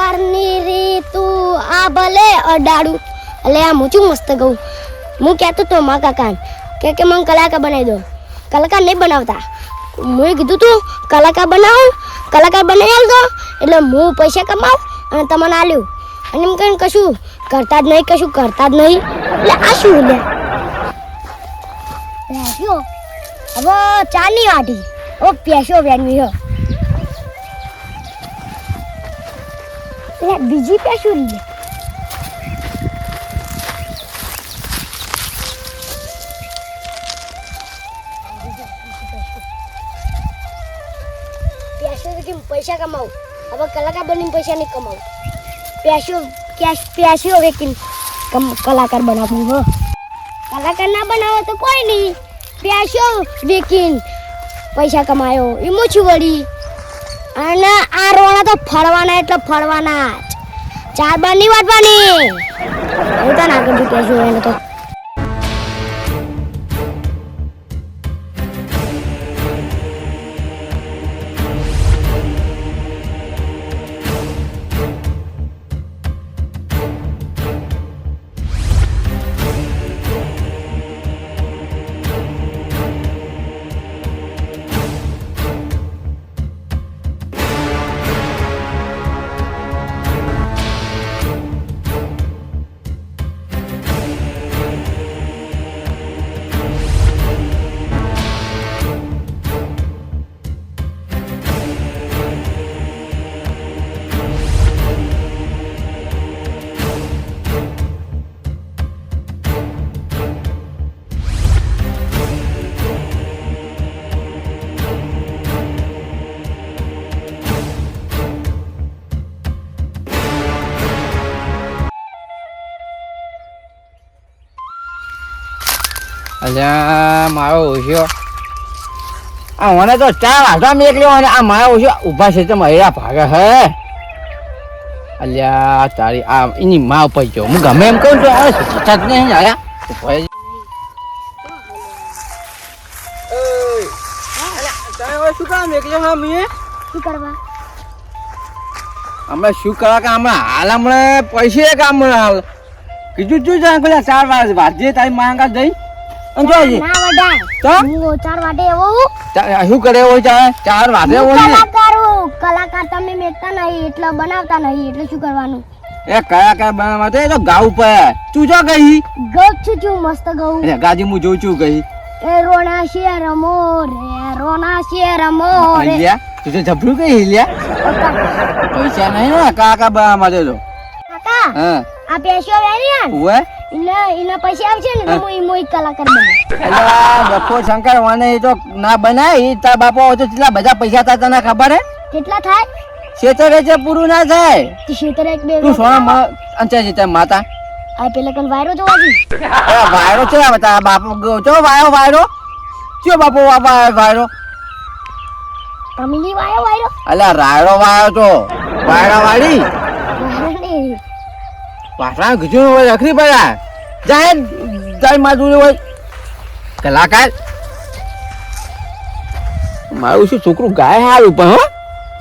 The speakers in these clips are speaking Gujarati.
સુધી તર ના બાળું બે વારની રીતું, આ ભલે અડાડું. એટલે આ મૂચું મસ્ત ગઉં? હું કહેતો તો મા કાકા કે કે મને કલાકાર બનાવી દો. કલાકાર નહીં બનાવતા. મેં કીધું તું કલાકાર બનાવું કલાકાર બનાવી દો એટલે હું પૈસા કમાવું અને તમને આલ્યું. અને એમ કહીને કશું કરતા જ નહીં, કશું કરતા જ નહીં. એટલે આ શું લે? હવે ચાની વાટી ઓ પેશો વેનવી હ. એટલે બીજી લીધે પ્યાસ્યો કે પૈસા કમાવું? હવે કલાકાર બનીને પૈસા નહીં કમાવું. પ્યાસ્યો કેશ પ્યાસ્યો કમ- કલાકાર બનાવું હો. કલાકાર ના બનાવો તો કોઈ નહીં. પ્યાસ્યો વેકીન. પૈસા કમાયો એ મૂછું વળી. અને આ રોણા તો ફળવાના એટલે ફળવાના ચાર બારની વાટવાની. હું તો આગળ કરું છું, એને તો અલ્યા, મારો ઓછો. આ મને તો ચાર હાથા મેં એકલ્યો અને આ મારા ઓછો ઊભા છે તો મહિલા ભાગે હે. અલ્યા, તારી આ એની મા ઉપર જો. હું ગમે એમ કહું છું આવે સતત નહીં આયા? ઊભા શું કામ કે અમે હાલ હમણાં પૈસે કામ હાલ? કીધું તું જાણ પેલા ચાર વાર વાજે તારી માંગા જઈ. ના હું ચાર એવો શું કરે ચાર કલાકાર કલાકાર તમે મેકતા નહીં એટલે બનાવતા નહીં એટલે શું કરવાનું? એ કયા કયા બનાવવા તો તો ગાવું પડે તું જો ગઈ. ગૌ છું છું મસ્ત ગૌ અરે ગાજી હું જોઉં છું ગઈ. એ રોણા શેર રમો રે રોણા શેર રમો રે. હિલ્યા તું તો જબરું પૈસા નહીં ને બનાવવા તો. કાકા હા. આ વેરી ને શંકર વાને તો ના બનાય તાર બાપો તો કેટલા બધા પૈસા તા તને ખબર હે? કેટલા થાય? છે પૂરું ના થાય. તે એક બે તું સોના અંચા છે માતા. આ પેલા કન વાયરો જોવા જી વાયરો છે બાપો ચો વાયો વાયરો. કયો બાપો વાયરો? તમે વાયો વાયરો? અલ્યા રાયડો વાયો તો. વાળી વાયરો નહીં પાછા કીધું હોય લખરી પડ્યા. જાય જાય માધુરી હોય. કલાકાર મારું શું છોકરું ગાય સારું પણ, હો?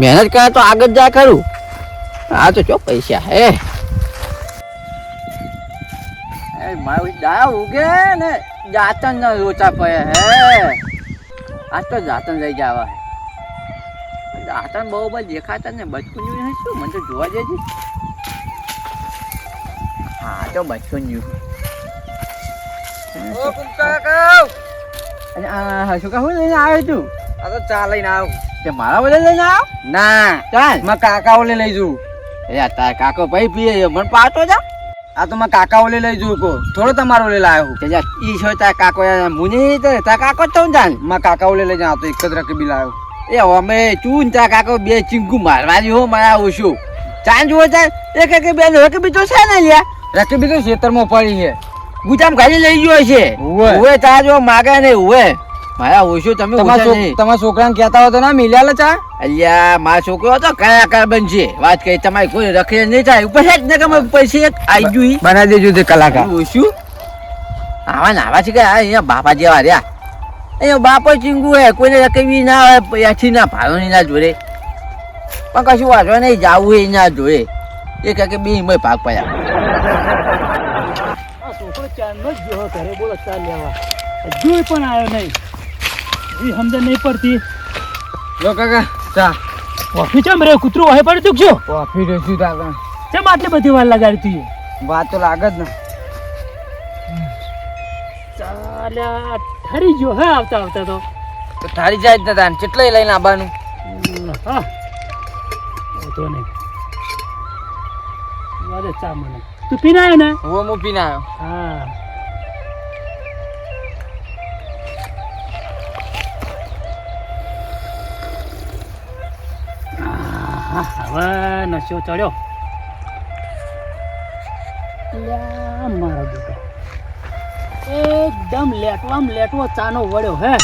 મહેનત કરે તો આગળ જાય ખરું. આ તો ચો પૈસા હે. મારું દા ઉગે ને, જાતન ના લોચા પડે હે. આ તો જાતન લઈ જવા જાતન બહુ બધું દેખાતા ને બચકું શું? મને જોવા જજે હા તો અને આ શું કહું લઈને આવ્યો તું આ તો ચા લઈને આવ તે મારા બધા લઈને આવ ના ચાલમાં કાકા ઓલે લઈ જઉં એ તાર કાકો ભાઈ પીએ છે, મને પાટો જા આ તો માં કાકા ઓલે લઈ જઉં કો થોડો તમારો ઓલે લાવ્યો કે જા ઈ છો તાર કાકો મુની તો તાર કાકો તો જાનમાં કાકા ઓલે લઈ જાવ તો એક જ રકબી લાવ્યો એ અમે ચૂન તાર કાકો બે ચીંકુ મારવા હો મારા ઓછું ચાંદ જુઓ તાર એક એક બે બી તો છે ને લ્યા. રકબી તો ખેતરમાં પડી છે. ગુજામ ખાલી લઈ ગયો છે ઉવે. ચા જો માગે ને ઉવે. મારા ઓછો તમે તમારા છોકરાને કહેતા હોય તો ના મિલ્યા ચા? અલ્યા મારો છોકરો તો કયા કયા બનશે? વાત કરી તમારી કોઈ રખે નહીં થાય. ઉપર જ ને કે અમે પૈસે આવી ગયું ઈ. બનાવી દેજો તે કલાકાર. ઓછું આવા નાવા છે કે અહીંયા બાપા જેવા રહ્યા. અહીંયા બાપો ચીંગુ હે કોઈને રકવી ના હોય પૈયાથી ના ભાવની ના જોડે. પણ કશું વાંચવા નહીં જવું એ ના જોઈએ એ કહે કે બે મેં ભાગ પાયા. આ છોકરો ચારનો જ ગયો ઘરે બોલો ચાર લેવા. હજુ પણ આવ્યો નહીં. એ સમજણ નહીં પડતી. લો કાકા ચા કોફી ચમ રે? કૂતરું વાહે પડી તું શું કોફી કાકા. ચમ આટલી બધી વાર લગાડી તું વાત તો લાગે જ ને. ચાલ્યા ઠરી ગયો હે આવતા આવતા તો. તો જાય જ નતા કેટલાય લઈને આવવાનું? હા. તો નહીં. વાદે ચા મને. તું પીને આવ્યો ને? હું હું પીને આવ્યો હા હવે નશો ચડ્યો. મારો એકદમ લેટવામ લેટવો ચાનો વળ્યો હે.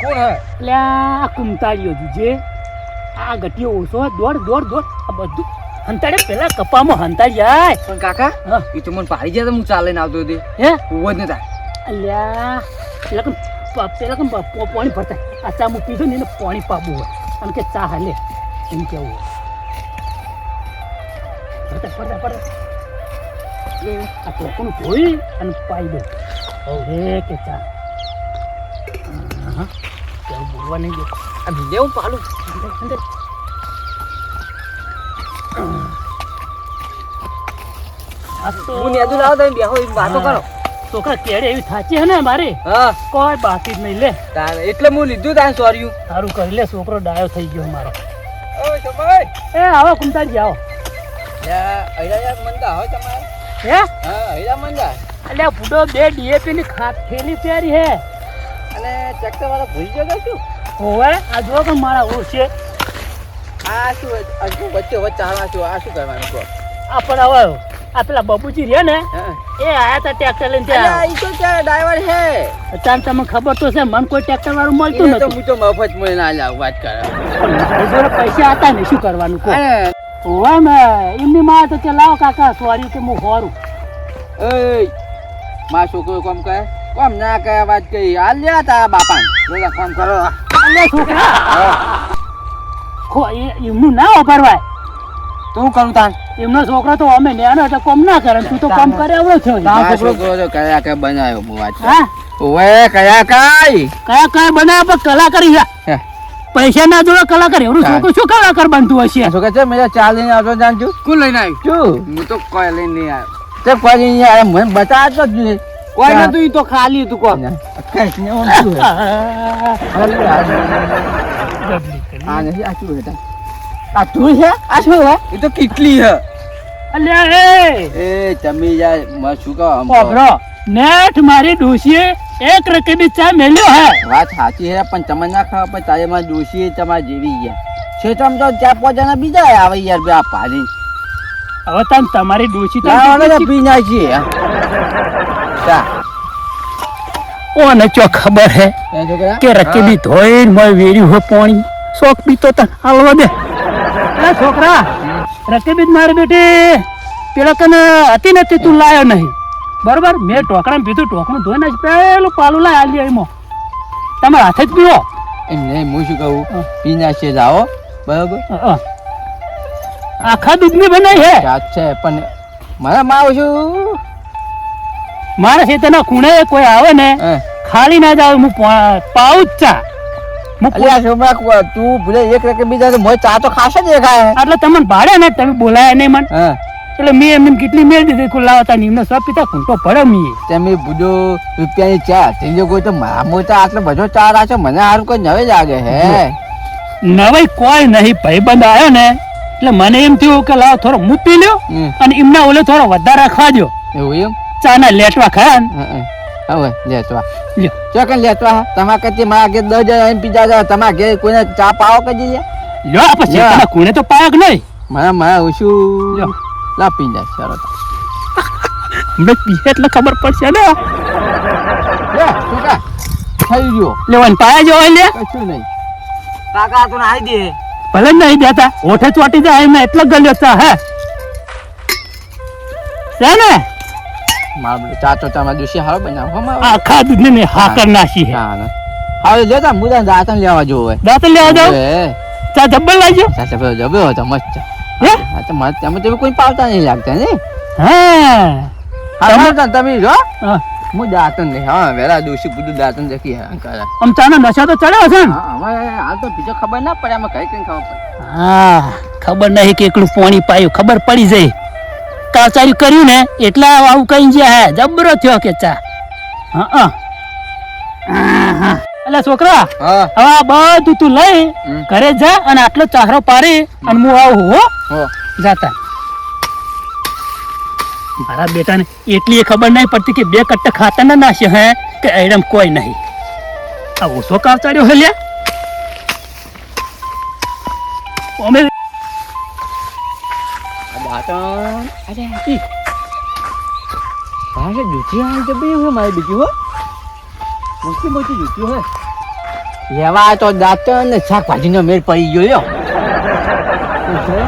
કોણ હે? લ્યા આ કુમતાળીઓ જે. આ ગટીઓ ઓછો દોડ દોડ દોડ. આ બધું હંતાડે પેલા કપામાં હંતા જાય. પણ કાકા. એ તો મને પાડી જાય તો હું ચાલે આવતો હતી. હે? ઊભો જ નતા અલ્યા પેલા કમ પેલા કમ પાણી ભરતા. આ ચા મૂકી દો ને એને પાણી પાબું હોય. અને કે ચા હાલે. એમ કેવું ભરતા ભરતા ભરતા. આ ટોકનું ધોઈ અને પાઈ દો હવે કે ચા. હા બોલવા નહીં દે. આ ભીંડે હું પાલું? અંદર નેદું લાવો તમે બેહો એમ વાતો કરો. છોકરા કેડે એવી થાચી હે ને મારી? હા. કોઈ બાકી જ નહીં લે. તારે એટલે હું લીધું તારે સોર્યું. સારું કરી લે છોકરો ડાયો થઈ ગયો મારો. એ આવો કુમતાજી આવો. અલ્યા ફૂટો બે ડીએપી ની ખાત થેલી પહેરી હે. અને ટ્રેક્ટર વાળા ભૂલી ગયો શું? હોવે આ જો મારા ઓછે આ શું વચ્ચે વચ્ચે આ શું કરવાનું આ પણ હવે આ પેલા બબુજી રહ્યા ને એ આયા તા ટ્રેક્ટર લઈને ત્યાં. ઈ તો ત્યાં ડ્રાઈવર હે તાન તમને ખબર તો છે મને કોઈ ટ્રેક્ટર વાળું મળતું નથી તો હું તો મફત મળે ના લાવ વાત કરે. પૈસા હતા ને શું કરવાનું કો હોવા મે એમની માં તો કે લાવ કાકા સોરી કે હું હોરું. એ માં છોકરો કોમ કહે કોમ ના કહે વાત કહી હાલ લ્યા તા બાપા બોલા કોમ કરો. અલે છોકરા. ખો એમનું ના વાપરવાય તું કરું તાન? એમનો છોકરો તો અમે નેનો એટલે કોમ ના કરે તું તો કોમ કરે એવડો છો મારો છોકરો તો કયા કયા બનાવ્યો હું વાત હા? કયા કાઈ કયા કયા બનાવ્યા પણ કલાકાર છે. પૈસા ના જોડે કલાકાર. એવડું છોકરો શું કલાકાર બનતું હશે? છોકરા છે મેં ચાલ લઈને આવતો જાણ છું. કોણ લઈને આવ્યું? છું હું તો કોઈ લઈને નહીં આવ્યો. તે કોઈ લઈને આવ્યો. મને બતાવતો જ નહીં. કોઈ નતું ઈ તો ખાલી હતું કોણ? આ નથી આ શું હતા આ તું છે? આ શું હે એ તો કેટલી હે અલ્યા એ! એ તમે યાર મને શું કહો આમ કહો. નેઠ મારી ડોશીએ એક રકમી ચા મેલ્યો હે. વાત સાચી હે પણ તમે ના ખાવ પણ તારે માં ડોશીએ તમારે જેવી ગયા છેતમ તો ચા પોજાના જણા બીજા આવે યાર બે આ પાણી હવે તમ તમારી ડોશી તો ને પી નાખીએ. ચા. ઓને ચો ખબર હે કે રકેબી ધોઈને મોય વેર્યું હો પાણી. શોખ પીતો તને હાલવા દે. છોકરા રકેબી મારી બેટી પેલા કને હતી નથી તું લાયો નહીં. બરોબર? મેં ટોકરામાં પીધું ટોકરું ધોઈને જ પેલું પાલું લાય આલી એમાં. તમારા હાથે જ પીવો. એમ નહીં હું શું કહું. પી નાખીએ જાઓ બરાબર? આખા દૂધ દૂધની બનાવી છે પણ મારા માં છું. મારા છે તેના ખૂણે કોઈ આવે ને ખાલી ના જાવ હું પાઉચ ચા. તું ભૂલે એક રકે બીજા મોય ચા તો ખાશે જ દેખાય એટલે તમને ભાડે ને તમે બોલાયા નહીં મને. એટલે મેં એમને કેટલી મેળ દીધી ખુલ્લા હતા ને એમને સબ પિતા ખૂંટો પડે મીએ. તમે બુડો રૂપિયાની ચા. તેને કોઈ તો મારા મોટા આટલો બધો ચા રાખે મને સારું કોઈ નવે લાગે હે. નવાઈ કોઈ નહીં. ભાઈબંધ આવ્યો ને એટલે મને એમ થયું કે લાવ થોડો હું પી લ્યો અને એમના ઓલે થોડો વધારે ખાજો. એવું એમ? ચાના લેટવા હા. હવે લેતવા લ્યો. ચોકન લેતવા તમા કતી મારા ઘેર દસ જણા એમ પીજા જાય તમારા ઘેર કોઈને ચા પાવો કદી લે લો પછી. તમે ખૂણે તો પાયક નહીં? મારા મારા ઓછું. લો લા પી જાય ચાલો હમણાં પીએ એટલે ખબર પડશે ને. લે છોકરા થઈ ગયો લેવાનું પાયા જો લે કશું નહીં. કાકા તો નાઈ દે. ભલે નહીં દેતા. ઓઠે ચોટી જાય એમને એટલો ગલ્યો છે હે. ને? મારા બધું ચા તો તમારા દિવસે હારો બનાવો આખા દૂધને મેં હાકર નાખી હે. ના હવે જતા મુદા દાંતન લેવા જોવે દાંત લેવા જાવ? હવે. ચા મસ્ત. હે? તો કોઈ પાવતા નહીં લાગતા ને હા. તમે? તો તમે જો. હું. દાંતન નહીં હા વેલા દિવસે બધું દાંતન જકી હા આમ ચાનો નશા તો ચડ્યો ને? હા અમારે હાલ તો બીજો ખબર ના પડે આમાં કઈ કઈ ખબર પડે. હા ખબર નહીં કે એકલું પાણી પાયું ખબર પડી જાય. કાચાર્યું કર્યું ને એટલે આવું કઈ જ્યાં હે જબરો થયો કે ચા. હા હા. હા એટલે છોકરા હવે આ બધું તું લઈ ઘરે જા અને આટલો ચાહરો પાડી અને હું આવું હો. હો. જાતા. મારા બેટાને એટલી એ ખબર નહીં પડતી કે બે કટ્ટા ખાતા ના નાશે હે કે એડમ કોઈ નહીં. આ ઓછો કાવચાર્યો હે લ્યા. અમે દાંતન અરે. ઈ. કે જૂઠી હાલ તો બી હું મારી બીજી હો. મોટી મોટી જૂઠી હોય. લેવા તો દાંતન ને શાકભાજીનો મેળ પડી ગયો લ્યો.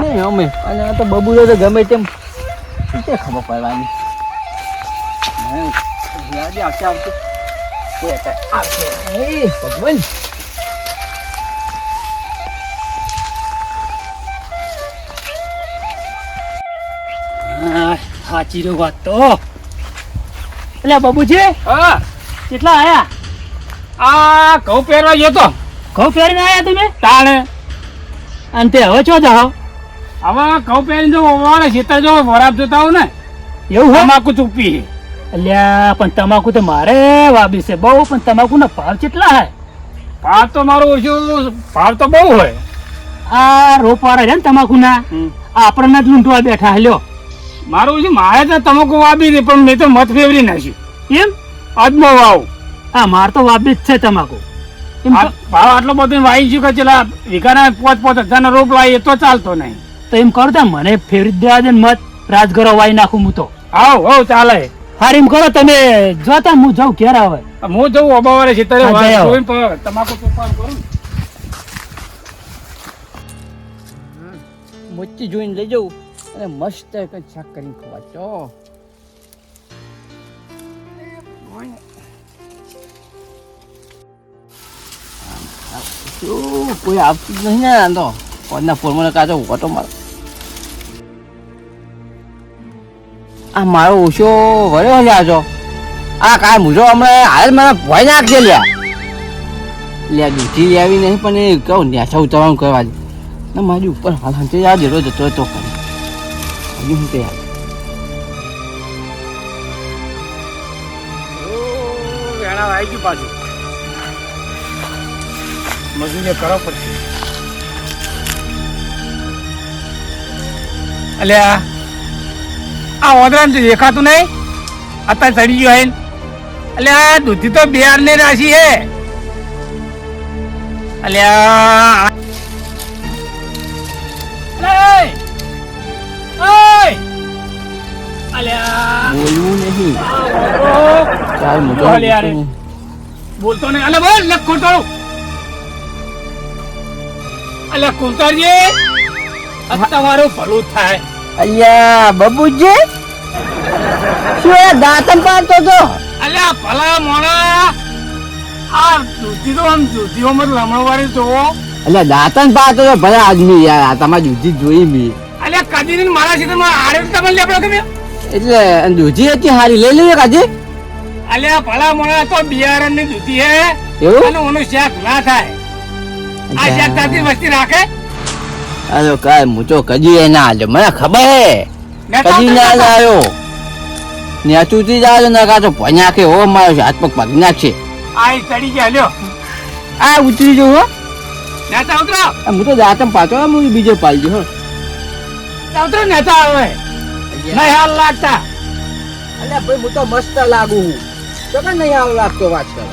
ને અમે. અને આ તો બબુલો તો ગમે તેમ. શું ખબર પડવાની? આવશે આવશે. આવશે ભગવાન. સાચી રો વાત તો. એટલે બાબુજી હા. કેટલા આયા? આ ઘઉં પહેરવા ગયો તો. ઘઉં પહેરીને આયા તમે? તાણે. અને તે હવે છો જાઓ હવે? ઘઉં પહેરીને જો વાળે ખેતર જો વરાબ જોતા હોઉં ને એવું તમાકુ ચૂપી અલ્યા પણ તમાકુ તો મારે વાબી છે બહુ પણ તમાકુ ના ભાવ કેટલા હે? ભાવ તો મારો ઓછું ભાવ તો બહુ હોય. આ રોપવાળા છે ને તમાકુ ના આપણને જ લૂંટવા બેઠા હલ્યો મારું છે મારે તો તમાકુ વાબી હતી પણ મેં તો મત ફેવરી નાખ્યું એમ અજમો વાવ. હા માર તો વાબી જ છે તમાકુ. ભાવ આટલો બધો વાઈ ગયું કે ચેલા વીઘાના પોચ પોચ હજારનો રોપ લાવીએ તો ચાલતો નહીં. તો એમ કરો તા મને ફેરી દેવા દે મત રાજગરો વાઈ નાખું હું તો. આવ હો ચાલે. હાર એમ કરો તમે જોતા હું જાઉં ઘેર આવે. હું જાઉં ઓબાવારે છે પ- તમાકુ તોફાન કરું. મોચી જોઈને લઈ જવું અને મસ્ત શાક કરીને ખવાચો કોઈ આવતું જ નહીં ને આ તો. કોઈના ફોનમાં કાચો ઓટો મારો. આ મારો ઓછો વળ્યો છે આજો આ કા મુજો હમણાં હાલ મને ભોય નાખશે લ્યા. લે દૂધી લેવી નહીં, પણ એ કહું, ન્યાસા ઉતારવાનું કહેવા દે. મારી ઉપર હાલ હંતે આ જેટલો જતો હતો હું ગયું પાછું પડશે અલ્યા આ ઓદરાને તો દેખાતું નહીં અત્યારે ચડી ગયો હે અલ્યા આ દૂધી તો બિહાર ને રાશી હે અલ્યા નહીં. ચાલ મુજો બોલતો નહીં. અલે બોલ લખ ખોટો અલે કુંતારજી તમારું ભલું થાય. અલ્યા બબુજી. શું એ દાંતન પાડતો તો અલ્યા ભલા મોણા. આ દૂધી તો આમ દૂધીઓ મત લમણવાળી જોવો અલ્યા દાંતન પાડતો તો ભલે આદમી યાર. આ તમારી જોઈ મી. અલે કદી મારા ક્ષેત્રમાં આડે તમને લેપડો એટલે દૂધી હતી હારી. લઈ લઈએ કાજી અલે આ ભલા મોણા તો બિયારણની દૂધી હે. એવું? અને ઓનું શાક ના થાય. આ શાક તાતી વસ્તી રાખે? અરે કાય હું કજી એ ના આલ્યો મને ખબર હે. કજી ના લાયો. ને જાજો ને કાચો ભણ્યા કે હો મારો હાથ પગ પગ નાખશે આ ચડી ગયા લ્યો. આ ઉતરી જો હો. નેતા ઉતરો. હું તો જાતમ પાછો હું બીજો પાલજો હો. ઉતરો નેતા આવે. નહીં હાલ લાગતા. અલ્યા ભાઈ હું તો મસ્ત લાગુ તો કે નહીં હાલ લાગતો વાત કરો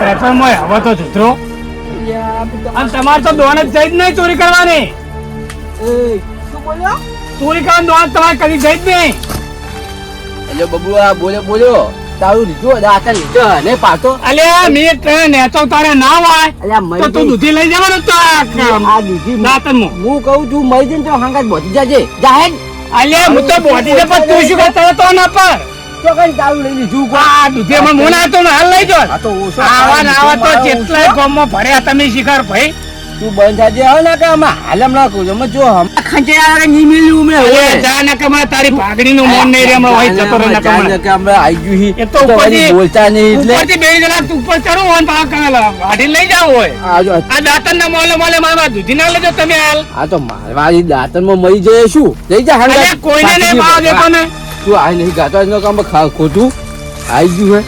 બેઠા મોય હવે તો જુતરો અને તમારે તો દોન જ જઈ જ નહીં ચોરી કરવાની. શું બોલ્યો? ચોરી કરવાની દોન તમારે કદી જઈ જ નહીં. એટલે બબુ આ બોલ્યો બોલ્યો. તારું લીધું દાંતન લીધો ને પાડતો અલ્યા મેં ટ્રેન નેતો તારે ના હોય અલ્યા તો તું દૂધી લઈ જવાનું તો આ દૂધી દાંતનમાં. હું કહું છું મરી જઈને તો હંગાત બોધી જાજે. જાહેર? અલ્યા હું તો બોધી ને પણ તું શું કરતા હતો ના પર? તો કઈ દારૂ લઈ લીધું આ દૂધી માં મોના તો હાલ લઈ જો તો આવા ને આવા તો જેટલા ગામમાં ભર્યા તમે શિખર ભાઈ. તું બંધ થાજે હવે ના કે આમાં હાલ હમણાં કહું. અમે જો હમ ખંચેરા ની મિલ્યું મેં હવે જા ના કે મારે તારી ભાગડીનું મોન નહીં રે હમણાં હોય જતો રહે ના કે. કે હમણાં આઈ ગયું હી. એ તો ઉપરથી- બોલતા નહીં એટલે ઉપરથી બે જણા તું ઉપર ચડો હોય ને પાછા કાંગલા વાઢીને લઈ જાવ હોય આ જો આ દાંતણના મોલે મોલે મારવા દૂધી ના લેજો તમે હાલ આ તો મારવાડી દાંતણમાં મરી જાય શું લઈ જા. અલ્યા કોઈને નહીં પાછી ભાવ દેતો ને તું આ નહીં ગાતો એનો કામ ખોટું આઈ ગયું હે.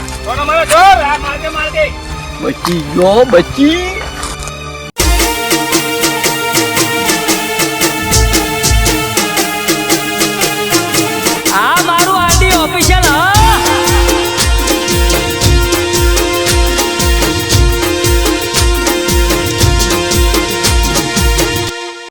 બચી ગયો બચી